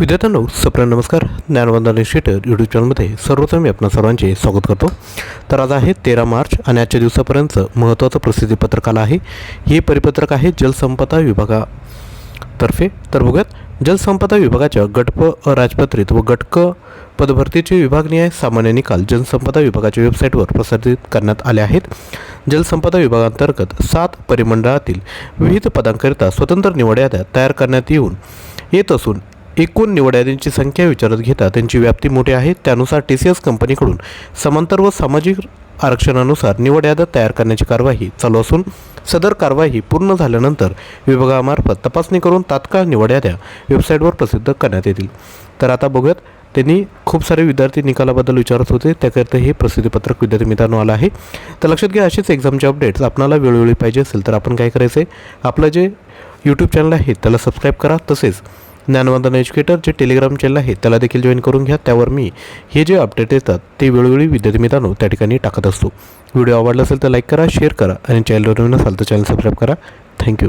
विद्यार्थ्यांनो सप्र नमस्कार. ज्ञानवंदन institute YouTube चॅनलमध्ये सर्वप्रथम मी आपणा सर्वांचे स्वागत करतो. तर आज आहे तेरा मार्च आणि आजच्या दिवसापर्यंत महत्त्वाचं प्रसिद्धीपत्रक आलं आहे. हे परिपत्रक आहे जलसंपदा विभागातर्फे. तर बघूयात जलसंपदा विभागाच्या गटप राजपत्रित व गटक पदभरतीचे विभागनिहाय सामान्य निकाल जलसंपदा विभागाच्या वेबसाईटवर प्रसारित करण्यात आले आहेत. जलसंपदा विभागांतर्गत सात परिमंडळातील विविध पदांकरिता स्वतंत्र निवड याद्या तयार करण्यात येऊन येत असून एकूण निवड यादींची संख्या विचारात घेता त्यांची व्याप्ती मोठी आहे. त्यानुसार टी सी एस कंपनीकडून समांतर व सामाजिक आरक्षणानुसार निवड याद्या तयार करण्याची कार्यवाही चालू असून सदर कार्यवाही पूर्ण झाल्यानंतर विभागामार्फत तपासणी करून तात्काळ निवड याद्या वेबसाईटवर प्रसिद्ध करण्यात येतील. तर आता बघूयात त्यांनी खूप सारे विद्यार्थी निकालाबद्दल विचारत होते त्याकरिता हे प्रसिद्धीपत्रक विद्यार्थी मित्रांनो आलं आहे. तर लक्षात घ्या अशीच एक्झामचे अपडेट्स आपणाला वेळोवेळी पाहिजे असेल तर आपण काय करायचं आहे आपलं जे यूट्यूब चॅनल आहे त्याला सबस्क्राईब करा. तसेच ज्ञानवंदन एज्युकेटर जे टेलिग्राम चॅनल आहे त्याला देखील जॉईन करून घ्या. त्यावर मी हे जे अपडेट येतात ते वेळोवेळी विद्यार्थी मित्रांनो त्या ठिकाणी टाकत असतो. व्हिडिओ आवडला असेल तर लाईक करा शेअर करा आणि चॅनलवर नसाल तर चॅनल सबस्क्राईब करा. थँक्यू